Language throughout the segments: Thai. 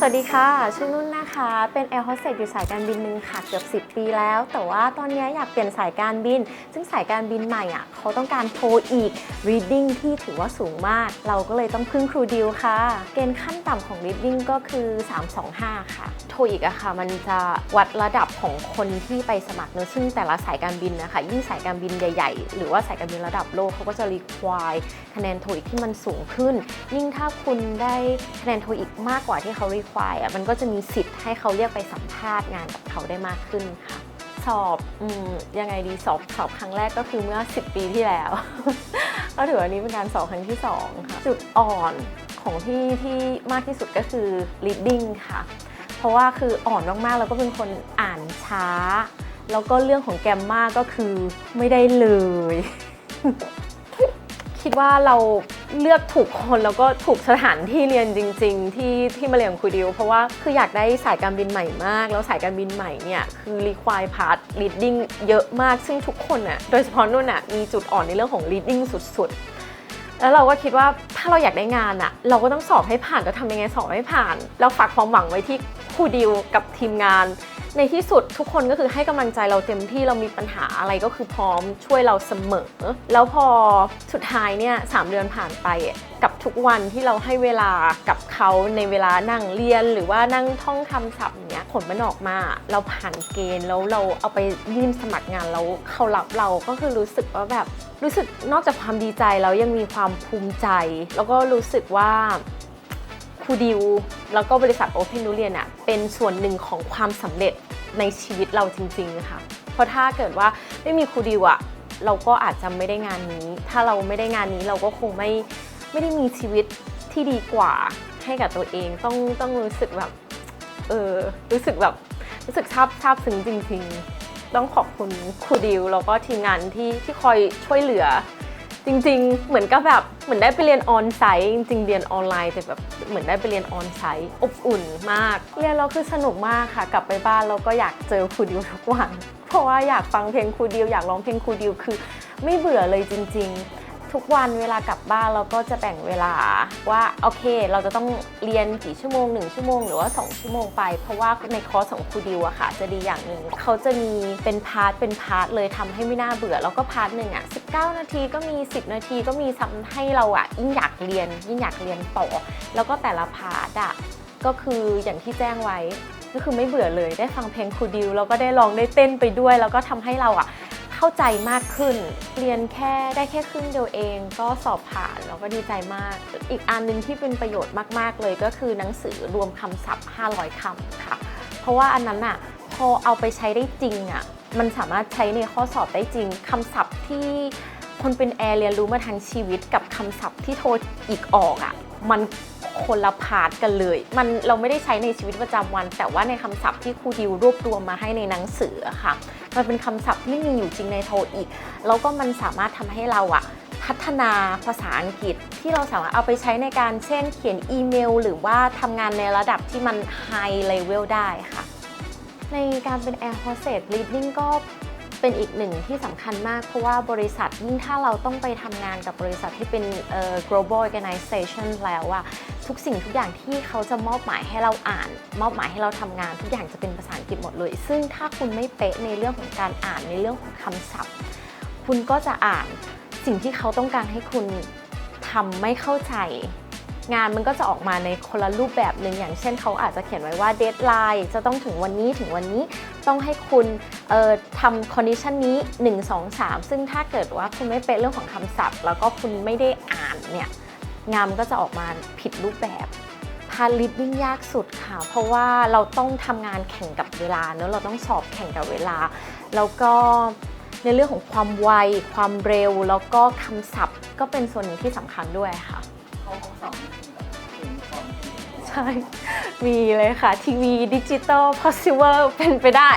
สวัสดีค่ะ ชื่อนุ่นนะคะ เป็นแอร์โฮสเตสอยู่สายการบินหนึ่งค่ะเกือบ 10 ปีแล้ว แต่ว่าตอนนี้อยากเปลี่ยนสายการบิน ซึ่งสายการบินใหม่อะเขาต้องการโทรอีก reading ที่ถือว่าสูงมาก เราก็เลยต้องพึ่งครูดิวค่ะ เกณฑ์ขั้นต่ำของ reading ก็คือ 325 ค่ะ โทรอีกอะค่ะ มันจะวัดระดับของคนที่ไปสมัครเนอะซึ่งแต่ละสายการบินนะคะ ยิ่งสายการบินใหญ่ๆ หรือว่าสายการบินระดับโลกเขาก็จะ require คะแนนโทอีกที่มันสูงขึ้น ยิ่งถ้าคุณได้คะแนนโทอีกมากกว่าที่เขา require อะมันก็จะมีสิทธิ์ให้เขาเรียกไปสัมภาษณ์งานกับเขาได้มากขึ้นค่ะ สอบอมยังไงดีสอบสอบครั้งแรกก็คือเมื่อ 10 ปีที่แล้ว ก็ถือว่านี้เป็นการสอบครั้งที่2ค่ะจุดอ่อนของที่ที่มากที่สุดก็คือ reading ค่ะ เพราะว่าคืออ่อนมากๆแล้วก็เป็นคนอ่านช้า แล้วก็เรื่องของแกมมาก็คือไม่ได้เลย คิดว่าเราเลือกถูกคนแล้วก็ถูกสถานที่เรียนจริง ๆ ที่ที่มาเรียนครูดิวเพราะว่าคืออยากได้สายการบินใหม่มาก แล้วสายการบินใหม่เนี่ยคือ require part reading เยอะมากซึ่งทุกคนน่ะโดยเฉพาะนุ่นน่ะมีจุดอ่อนในเรื่องของ reading สุดๆ แล้วเราก็คิดว่าถ้าเราอยากได้งานอะเราก็ต้องสอบให้ผ่านจะทำยังไงสอบให้ผ่าน เราฝากความหวังไว้ที่ครูดิวกับทีมงาน ในที่สุดทุกคนก็คือให้กำลังใจเราเต็มที่เรามีปัญหาอะไรก็คือพร้อมช่วยเราเสมอ แล้วพอสุดท้ายเนี่ยสามเดือนผ่านไปกับทุกวันที่เราให้เวลากับเขาในเวลานั่งเรียนหรือว่านั่งท่องคำศัพท์อย่างเนี้ยผลมันออกมา เราผ่านเกณฑ์แล้วเราเอาไปยื่นสมัครงานแล้วเขารับเราก็คือรู้สึกว่าแบบรู้สึกนอกจากความดีใจแล้วยังมีความภูมิใจ แล้วก็รู้สึกว่า รูดิวแล้วก็บริษัท Open นุเรียนอะเป็นส่วนหนึ่งของความสำเร็จในชีวิตเราจริงๆค่ะ เพราะถ้าเกิดว่าไม่มีครูดิวอะเราก็อาจจะไม่ได้งานนี้ ถ้าเราไม่ได้งานนี้เราก็คงไม่ไม่ได้มีชีวิตที่ดีกว่าให้กับตัวเองต้องต้องรู้สึกแบบเออรู้สึกแบบรู้สึกซาบซาบซึ้งจริง ๆ ต้องขอบคุณครูดิวแล้วก็ทีมงานที่ที่คอยช่วยเหลือ จริง ๆ เหมือนกับแบบเหมือนได้ไปเรียนออนไซต์จริงๆเรียนออนไลน์แต่แบบเหมือนได้ไปเรียนออนไซต์อบอุ่นมาก เรียนเราคือสนุกมากค่ะ กลับไปบ้านเราก็อยากเจอครูดิวทุกวัน เพราะว่าอยากฟังเพลงครูดิวอยากร้องเพลงครูดิวคือ ไม่เบื่อเลยจริง ๆ ทุกวันเวลากลับบ้านเราก็จะแบ่งเวลาว่าโอเค เราจะต้องเรียนกี่ชั่วโมง 1 ชั่วโมงหรือว่า 2 ชั่วโมงไป เพราะว่าในคอร์สของครูดิวอะค่ะ จะดีอย่างหนึ่งเขาจะมีเป็นพาร์ทเป็นพาร์ทเลยทำให้ไม่น่าเบื่อ แล้วก็พาร์ทหนึ่งอะ19 นาทีก็มี 10 นาทีก็มีทำให้เราอะยิ่งอยากเรียน ยิ่งอยากเรียนต่อ แล้วก็แต่ละพาร์ทอะก็คืออย่างที่แจ้งไว้ก็คือไม่เบื่อเลยได้ฟังเพลงครูดิวแล้วก็ได้ลองได้เต้นไปด้วย แล้วก็ทำให้เราอะ เข้าใจมากขึ้น เรียนแค่ได้แค่ครึ่งเดียวเอง ก็สอบผ่านแล้วก็ดีใจมาก อีกอันหนึงที่เป็นประโยชน์มาก ๆ เลยก็คือหนังสือรวมคำศัพท์ 500คำค่ะ เพราะว่าอันนั้นอะพอเอาไปใช้ได้จริงอะมันสามารถใช้ในข้อสอบได้จริงคำศัพท์ที่คนเป็นแอร์เรียนรู้มาทั้งชีวิตกับคำศัพท์ที่โทรอีกออกอะ มันคนละพาร์ทกันเลย มันเราไม่ได้ใช้ในชีวิตประจำวัน แต่ว่าในคำศัพท์ที่ครูดิวรวบรวมมาให้ในหนังสือค่ะ มันเป็นคำศัพท์ที่มีอยู่จริงในโทอีก แล้วก็มันสามารถทำให้เราอะพัฒนาภาษาอังกฤษที่เราสามารถเอาไปใช้ในการเช่น เขียนอีเมล หรือว่าทำงานในระดับที่มันไฮเลเวลได้ค่ะ ในการเป็น Air Hostess Leading ก็ เป็นอีกหนึ่งที่สำคัญมากเพราะว่าบริษัทยิ่งถ้าเราต้องไปทำงานกับบริษัทที่เป็น global organization แล้วอะทุกสิ่งทุกอย่างที่เขาจะมอบหมายให้เราอ่าน มอบหมายให้เราทำงาน ทุกอย่างจะเป็นภาษาอังกฤษหมดเลย ซึ่งถ้าคุณไม่เป๊ะในเรื่องของการอ่านในเรื่องของคำศัพท์ คุณก็จะอ่านสิ่งที่เขาต้องการให้คุณทำไม่เข้าใจ งานมันก็จะออกมาในคนละรูปแบบหนึ่งอย่างเช่นเขาอาจจะเขียนไว้ว่าเดทไลน์จะต้องถึงวันนี้ถึงวันนี้ต้องให้คุณทำคอนดิชันนี้ 1 2 3 ซึ่งถ้าเกิดว่าคุณไม่เป็นเรื่องของคำศัพท์ แล้วก็คุณไม่ได้อ่านเนี่ยงานมันก็จะออกมาผิดรูปแบบพาลิดยิ่งยากสุดค่ะ เพราะว่าเราต้องทำงานแข่งกับเวลาเนอะเราต้องสอบแข่งกับเวลา แล้วก็ในเรื่องของความไว ความเร็ว แล้วก็คำศัพท์ก็เป็นส่วนหนึ่งที่สำคัญด้วยค่ะ มีเลยค่ะ ทีวีดิจิตอล possible เป็นไปได้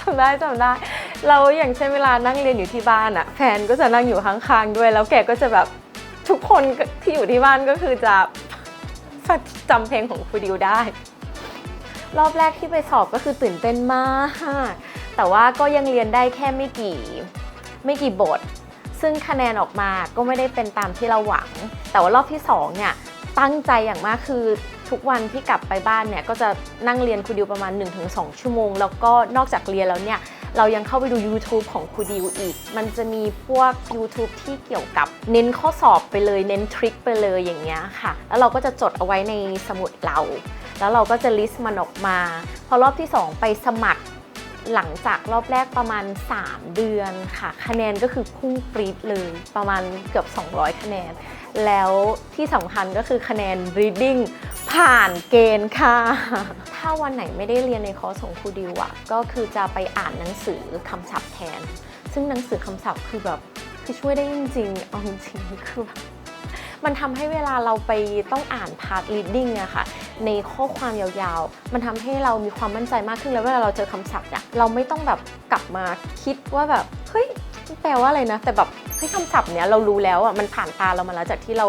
ทำได้จำได้จำได้ เราอย่างเช่นเวลานั่งเรียนอยู่ที่บ้านอะแฟนก็จะนั่งอยู่ข้างๆด้วย แล้วแกก็จะแบบทุกคนที่อยู่ที่บ้านก็คือจะจำเพลงของครูดิวได้ รอบแรกที่ไปสอบก็คือตื่นเต้นมาก แต่ว่าก็ยังเรียนได้แค่ไม่กี่ ไม่กี่บท ซึ่งคะแนนออกมาก็ไม่ได้เป็นตามที่เราหวัง แต่ว่ารอบที่สองเนี่ย ตั้งใจอย่างมากคือทุกวันที่กลับไปบ้านเนี่ยก็จะนั่งเรียนครูดิวประมาณ 1-2 ชั่วโมง แล้วก็นอกจากเรียนแล้วเนี่ยเรายังเข้าไปดู YouTube ของครูดิวอีก มันจะมีพวก YouTube ที่เกี่ยวกับเน้นข้อสอบไปเลยเน้นทริคไปเลยอย่างเงี้ยค่ะ แล้วเราก็จะจดเอาไว้ในสมุดเรา แล้วเราก็จะลิสต์มันออกมา พอรอบที่ 2 ไปสมัคร หลังจากรอบแรกประมาณ 3 เดือนค่ะ คะแนนก็คือพุ่งปรี๊ดเลยประมาณเกือบ 200 คะแนน แล้วที่สำคัญก็คือคะแนน reading ผ่านเกณฑ์ค่ะ ถ้าวันไหนไม่ได้เรียนในคอร์สของครูดิวอะก็คือจะไปอ่านหนังสือคำศัพท์แทน ซึ่งหนังสือคำศัพท์คือแบบคือช่วยได้จริงๆเอาจริงคือแบบมันทำให้เวลาเราไปต้องอ่านพาร์ท reading อะค่ะ ในข้อความยาวๆ มันทำให้เรามีความมั่นใจมากขึ้นแล้วเวลาเราเจอคำศัพท์เนี่ยเราไม่ต้องแบบกลับมาคิดว่าแบบเฮ้ยแปลว่าอะไรนะ แต่แบบเฮ้ยคำศัพท์เนี้ยเรารู้แล้วอะมันผ่านตาเรามาแล้วจากที่เรา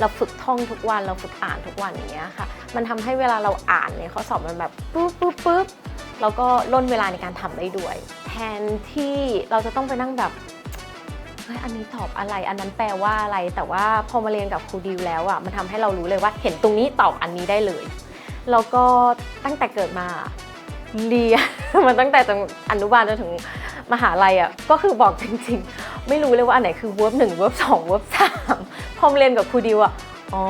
เราฝึกท่องทุกวันเราฝึกอ่านทุกวันอย่างเงี้ยค่ะ มันทำให้เวลาเราอ่านในข้อสอบมันแบบปุ๊บปุ๊บปุ๊บแล้วก็ล่นเวลาในการทำได้ด้วย แทนที่เราจะต้องไปนั่งแบบ ฮ้ยอันนี้ตอบอะไร อันนั้นแปลว่าอะไร แต่ว่าพอมาเรียนกับครูดิวแล้วอะมันทำให้เรารู้เลยว่า เห็นตรงนี้ตอบอันนี้ได้เลย แล้วก็ตั้งแต่เกิดมาเรียนมันตั้งแต่จนอนุบาลจนถึงมหาลัยอะก็คือบอกจริง ๆ ไม่รู้เลยว่าอันไหนคือ verb 1 verb 2 verb 3พอมาเรียนกับครูดิวอะอ๋อ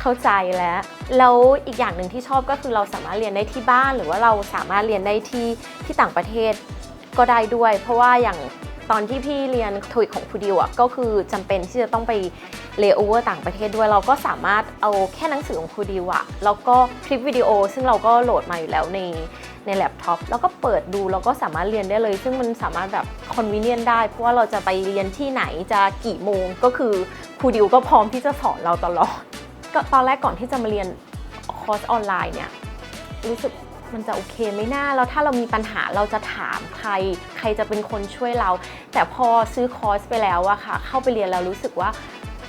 เข้าใจแล้ว แล้วอีกอย่างหนึ่งที่ชอบก็คือเราสามารถเรียนได้ที่บ้าน หรือว่าเราสามารถเรียนได้ที่ที่ต่างประเทศก็ได้ด้วย เพราะว่าอย่าง ตอนที่พี่เรียนทวิกของครูดิวอะก็คือจำเป็นที่จะต้องไปเลโอเวอร์ต่างประเทศด้วยเราก็สามารถเอาแค่หนังสือของครูดิวอะแล้วก็คลิปวิดีโอ ซึ่งเราก็โหลดมาอยู่แล้วในในแล็ปท็อปแล้วก็เปิดดูแล้วก็สามารถเรียนได้เลย ซึ่งมันสามารถแบบคอนเวเนียนได้ เพราะว่าเราจะไปเรียนที่ไหนจะกี่โมงก็คือครูดิวก็พร้อมที่จะสอนเราตลอดก็ตอนแรกก่อนที่จะมาเรียนคอร์สออนไลน์เนี่ยรู้สึก มันจะโอเคไหม่น่าแล้วถ้าเรามีปัญหาเราจะถามใคร ใครจะเป็นคนช่วยเรา แต่พอซื้อคอร์สไปแล้วอะค่ะ เข้าไปเรียนแล้วรู้สึกว่า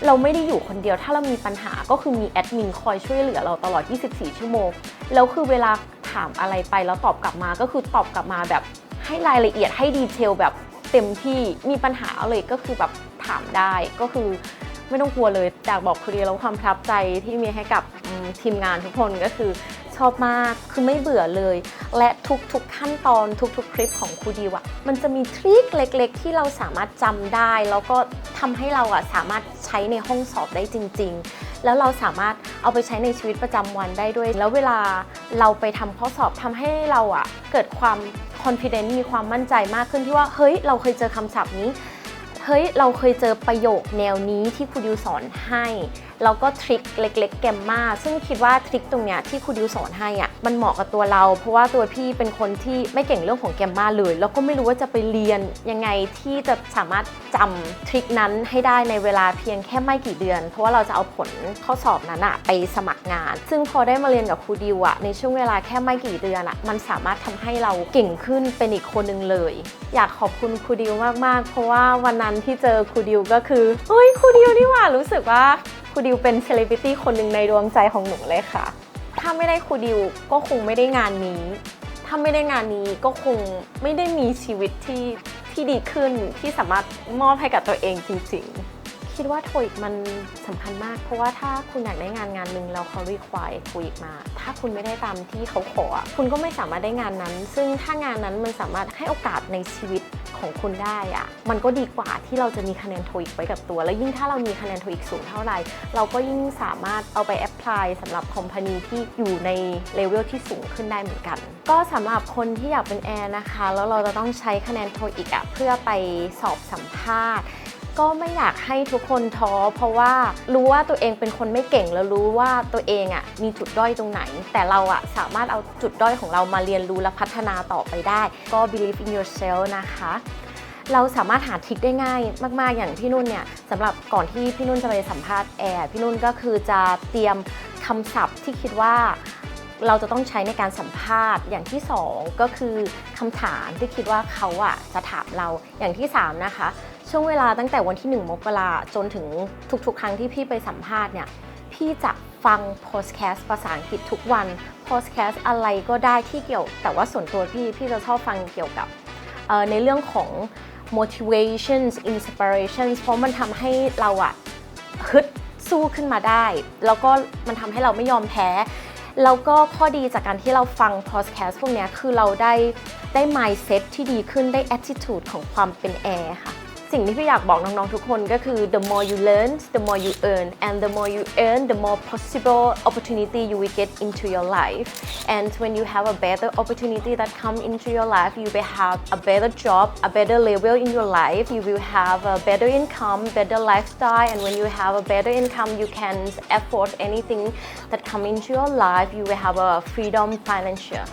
เราไม่ได้อยู่คนเดียว ถ้าเรามีปัญหาก็คือมีแอดมินคอยช่วยเหลือเราตลอด 24 ชั่วโมง แล้วคือเวลาถามอะไรไปแล้วตอบกลับมาก็คือตอบกลับมาแบบให้รายละเอียดให้ดีเทลแบบเต็มที่มีปัญหาอะไรก็คือแบบถามได้ก็คือไม่ต้องกลัวเลยอยากบอกคุณเดีแล้วความประทับใจที่มีให้กับทีมงานทุกคนก็คือ ชอบมากคือไม่เบื่อเลย และทุกๆขั้นตอนทุกๆ คลิปของครูดีวะมันจะมีทริคเล็กๆ ที่เราสามารถจำได้ แล้วก็ทำให้เราอะสามารถใช้ในห้องสอบได้จริง ๆ แล้วเราสามารถเอาไปใช้ในชีวิตประจำวันได้ด้วย แล้วเวลาเราไปทำข้อสอบทำให้เราอะเกิดความ confident มีความมั่นใจมากขึ้นที่ว่าเฮ้ยเราเคยเจอคำศัพท์นี้เฮ้ยเราเคยเจอประโยคแนวนี้ที่ครูดิวสอนให้ แล้วก็ทริคเล็กๆแกมมาซึ่งคิดว่าทริคตรงเนี้ยที่ครูดิวสอนให้อะมันเหมาะกับตัวเรา เพราะว่าตัวพี่เป็นคนที่ไม่เก่งเรื่องของแกมมาเลย แล้วก็ไม่รู้ว่าจะไปเรียนยังไงที่จะสามารถจำทริคนั้นให้ได้ในเวลาเพียงแค่ไม่กี่เดือน เพราะว่าเราจะเอาผลข้อสอบนั้นอะไปสมัครงาน ซึ่งพอได้มาเรียนกับครูดิวอะในช่วงเวลาแค่ไม่กี่เดือนอะมันสามารถทำให้เราเก่งขึ้นเป็นอีกคนหนึ่งเลย อยากขอบคุณครูดิวมากๆ เพราะว่าวันนั้นที่เจอครูดิวก็คือเฮ้ยครูดิวนี่หว่ารู้สึกว่า รูดิวเป็นเซเลบริตี้คนหนึ่งในดวงใจของหนูเลยค่ะ ถ้าไม่ได้ครูดิวก็คงไม่ได้งานนี้ ถ้าไม่ได้งานนี้ก็คงไม่ได้มีชีวิตที่ที่ดีขึ้นที่สามารถมอบให้กับตัวเองจริงๆ คิดว่าโทอีกมันสำคัญมาก เพราะว่าถ้าคุณอยากได้งานงานหนึ่งแล้วเขารีควายโทอีกมา ถ้าคุณไม่ได้ตามที่เขาขอ คุณก็ไม่สามารถได้งานนั้น ซึ่งถ้างานนั้นมันสามารถให้โอกาสในชีวิต ของคุณได้อะมันก็ดีกว่าที่เราจะมีคะแนนโทอีกไว้กับตัว แล้วยิ่งถ้าเรามีคะแนนโทอีกสูงเท่าไหร่ เราก็ยิ่งสามารถเอาไปแอพพลายสำหรับคอมพานีที่อยู่ในเลเวลที่สูงขึ้นได้เหมือนกัน ก็สำหรับคนที่อยากเป็นแอร์นะคะ แล้วเราจะต้องใช้คะแนนโทอีกอะเพื่อไปสอบสัมภาษณ์ ก็ไม่อยากให้ทุกคนท้อเพราะว่ารู้ว่าตัวเองเป็นคนไม่เก่งแล้วรู้ว่าตัวเองอะมีจุดด้อยตรงไหน แต่เราอะสามารถเอาจุดด้อยของเรามาเรียนรู้และพัฒนาต่อไปได้ ก็ believe in yourself นะคะ เราสามารถหาทริคได้ง่ายมาก ๆ อย่างพี่นุ่นเนี่ยสำหรับก่อนที่พี่นุ่นจะไปสัมภาษณ์แอร์พี่นุ่นก็คือจะเตรียมคำศัพท์ที่คิดว่าเราจะต้องใช้ในการสัมภาษณ์อย่างที่ 2 ก็คือคำถามที่คิดว่าเขาอะจะถามเราอย่างที่ 3 นะคะ ช่วงเวลาตั้งแต่วันที่ 1 มกราจนถึงทุกๆ ครั้งที่พี่ไปสัมภาษณ์เนี่ย พี่จะฟัง podcast ภาษาอังกฤษทุกวัน podcast อะไรก็ได้ที่เกี่ยว แต่ว่าส่วนตัวพี่ พี่จะชอบฟังเกี่ยวกับในเรื่องของ motivations inspirations เพราะมันทำให้เราอะฮึดสู้ขึ้นมาได้ แล้วก็มันทำให้เราไม่ยอมแพ้แล้วก็ข้อดีจากการที่เราฟัง podcast พวกนี้คือเราได้ได้ mindset ที่ดีขึ้นได้ attitude ของความเป็นแอร์ค่ะ สิ่งที่พี่อยากบอกน้องๆทุกคนก็คือ the more you learn the more you earn and the more you earn the more possible opportunity you will get into your life and when you have a better opportunity that come into your life you will have a better job a better level in your life you will have a better income better lifestyle and when you have a better income you can afford anything that come into your life you will have a freedom financial